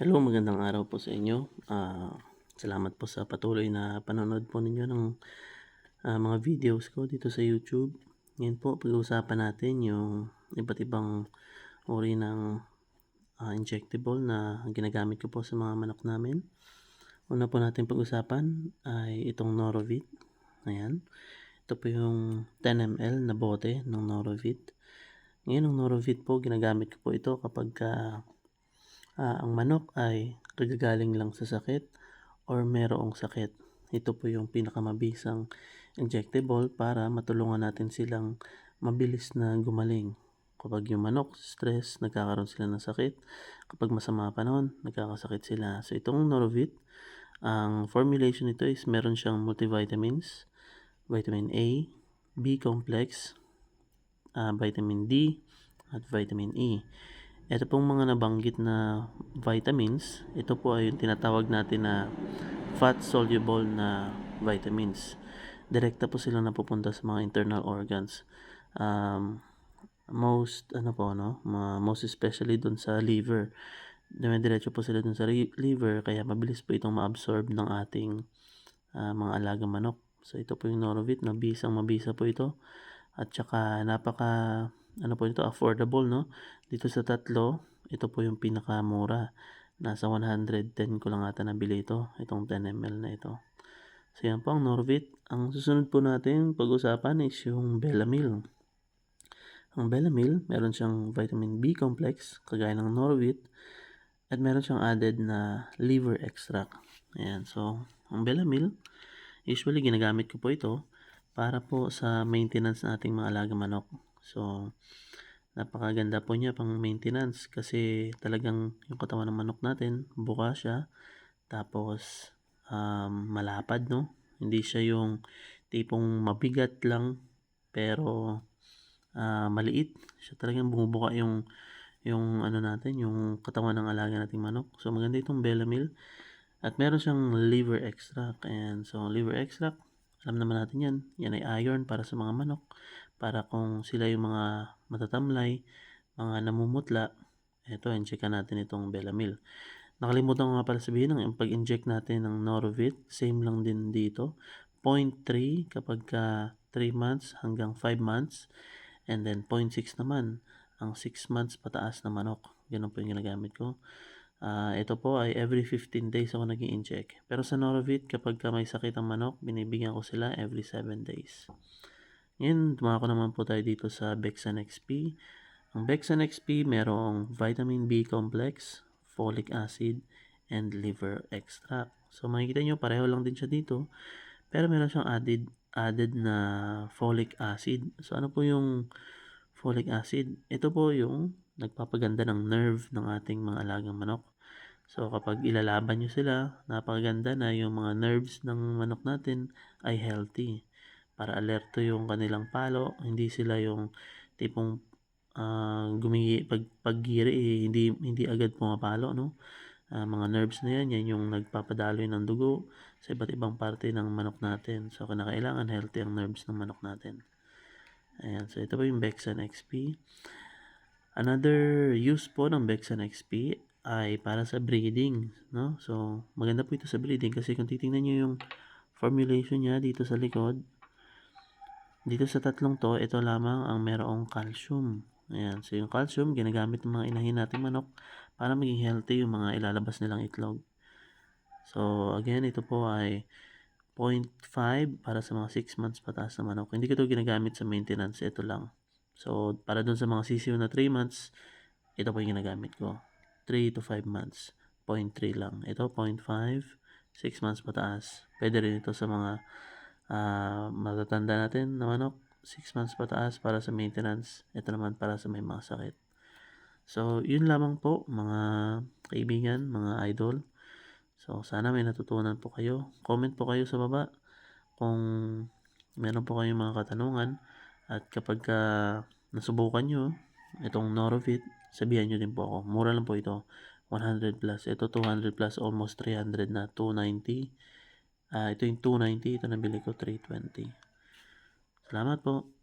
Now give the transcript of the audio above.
Hello, magandang araw po sa inyo. Ah, salamat po sa patuloy na panonood po ninyo ng ah, mga videos ko dito sa YouTube. Ngayon po, pag-uusapan natin yung iba't ibang uri ng ah, injectable na ginagamit ko po sa mga manok namin. Una po natin pag-usapan ay itong Norovit. Ayan. Ito po yung 10 ml na bote ng Norovit. Ngayon, ang Norovit po, ginagamit ko po ito kapag ka ah, ang manok ay kagagaling lang sa sakit or merong sakit. Ito po yung pinakamabisang injectable para matulungan natin silang mabilis na gumaling. Kapag yung manok stress, nagkakaroon sila ng sakit. Kapag masama panahon, nagkakasakit sila. So itong Norovit, ang formulation nito is meron siyang multivitamins, vitamin A, B complex, ah, vitamin D, at vitamin E. Ito pong mga nabanggit na vitamins, ito po ay yung tinatawag natin na fat soluble na vitamins. Direkta po sila napupunta sa mga internal organs. Um, most ano po no, most especially dun sa liver. Dumidiretso po sila dun sa liver kaya mabilis po itong ma-absorb ng ating ah, mga alagang manok. So ito po yung Norovit, mabisang mabisa po ito. At saka napaka ano po ito, affordable no. Dito sa tatlo, ito po yung pinakamura. Nasa 110 ko lang ata nabili ito, itong 10 ml na ito. So yan po ang Norvit. Ang susunod po natin pag-usapan is yung Belamil. Ang Belamil, meron siyang vitamin B complex, kagaya ng Norvit, at meron siyang added na liver extract. Ayan, so ang Belamil, usually ginagamit ko po ito para po sa maintenance ng ating mga alaga manok. So, napakaganda po niya pang maintenance kasi talagang yung katawan ng manok natin, buka siya, tapos um, malapad, no? Hindi siya yung tipong mabigat lang, pero ah, maliit. Siya talagang bumubuka yung yung ano natin, yung katawan ng alaga nating manok. So maganda itong Belamil. At meron siyang liver extract. And so liver extract, alam naman natin yan. Yan ay iron para sa mga manok. Para kung sila yung mga matatamlay, mga namumutla, eto, injectan natin itong Belamil. Nakalimutan ko nga pala sabihin, ang pag-inject natin ng Norovit, same lang din dito. 0.3 kapag ka 3 months hanggang 5 months. And then 0.6 naman ang 6 months pataas na manok. Ganun po yung ginagamit ko. Ah, ito po ay every 15 days ako nag inject Pero sa Norovit, kapag ka may sakit ang manok, binibigyan ko sila every 7 days. Ngayon, dumako naman po tayo dito sa Bexan XP. Ang Bexan XP merong vitamin B complex, folic acid, and liver extract. So makikita nyo, pareho lang din siya dito. Pero meron siyang added, added na folic acid. So ano po yung folic acid? Ito po yung nagpapaganda ng nerve ng ating mga alagang manok. So kapag ilalaban nyo sila, napakaganda na yung mga nerves ng manok natin ay healthy. Para alerto yung kanilang palo, hindi sila yung tipong ah, gumigi pag paggiri eh, hindi hindi agad pumapalo no. Ah, mga nerves na yan, yan yung nagpapadaloy ng dugo sa iba't ibang parte ng manok natin. So kinakailangan healthy ang nerves ng manok natin. Ayan, so ito po yung Bexan XP. Another use po ng Bexan XP ay para sa breeding, no? So, maganda po ito sa breeding kasi kung titingnan nyo yung formulation niya dito sa likod, dito sa tatlong to, ito lamang ang merong calcium. Ayan, so yung calcium, ginagamit ng mga inahin nating manok para maging healthy yung mga ilalabas nilang itlog. So, again, ito po ay 0.5 para sa mga 6 months pataas na manok. Hindi ko ito ginagamit sa maintenance, ito lang. So, para dun sa mga sisiw na 3 months, ito po yung ginagamit ko. 3 to 5 months, 0.3 lang. Ito, 0.5, 6 months pataas. Pwede rin ito sa mga ah, matatanda natin na manok, 6 months pataas para sa maintenance. Ito naman para sa may mga sakit. So, yun lamang po mga kaibigan, mga idol. So, sana may natutunan po kayo. Comment po kayo sa baba kung meron po kayong mga katanungan. At kapag ka nasubukan nyo itong Norovit, sabihan nyo din po ako. Mura lang po ito. 100 plus. Ito 200 plus, almost 300 na. 290. Ah, ito yung 290. Ito nabili ko 320. Salamat po.